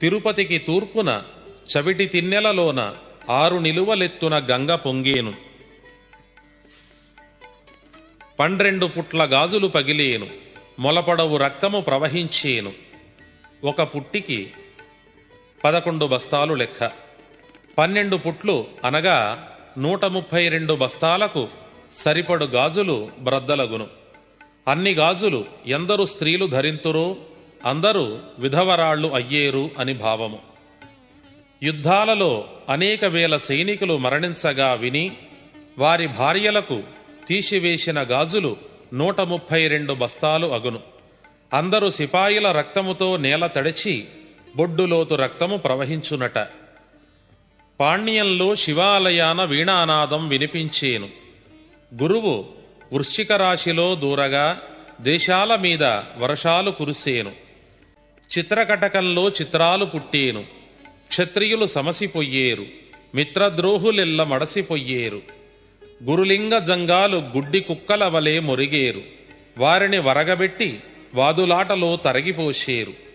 తిరుపతికి తూర్పున చవిటి తిన్నెలలోన ఆరు నిలువలెత్తున గంగ పొంగేను. పండ్రెండు పుట్ల గాజులు పగిలేను. మొలపడవు రక్తము ప్రవహించేను. ఒక పుట్టికి పదకొండు బస్తాలు లెక్క. పన్నెండు పుట్లు అనగా నూట ముప్పై రెండు బస్తాలకు సరిపడు గాజులు బ్రద్దలగును. అన్ని గాజులు ఎందరు స్త్రీలు ధరింతురో అందరూ విధవరాళ్ళు అయ్యేరు అని భావము. యుద్ధాలలో అనేక వేల సైనికులు మరణించగా విని వారి భార్యలకు తీసివేసిన గాజులు నూట ముప్పై రెండు బస్తాలు అగును. అందరు సిపాయిల రక్తముతో నేల తడిచి బొడ్డులోతు రక్తము ప్రవహించునట. పాణ్యంలో శివాలయాన వీణానాదం వినిపించేను. గురువు వృశ్చిక రాశిలో దూరగా దేశాల మీద వర్షాలు కురిసేను. చిత్రకటకంలో చిత్రాలు పుట్టేను. క్షత్రియులు సమసిపోయేరు. మిత్రద్రోహులెల్ల మడసిపోయేరు. గురులింగ జంగాలు గుడ్డి కుక్కల వలె మొరిగేరు. వారిని వరగబెట్టి వాదులాటలో తరగిపోసేరు.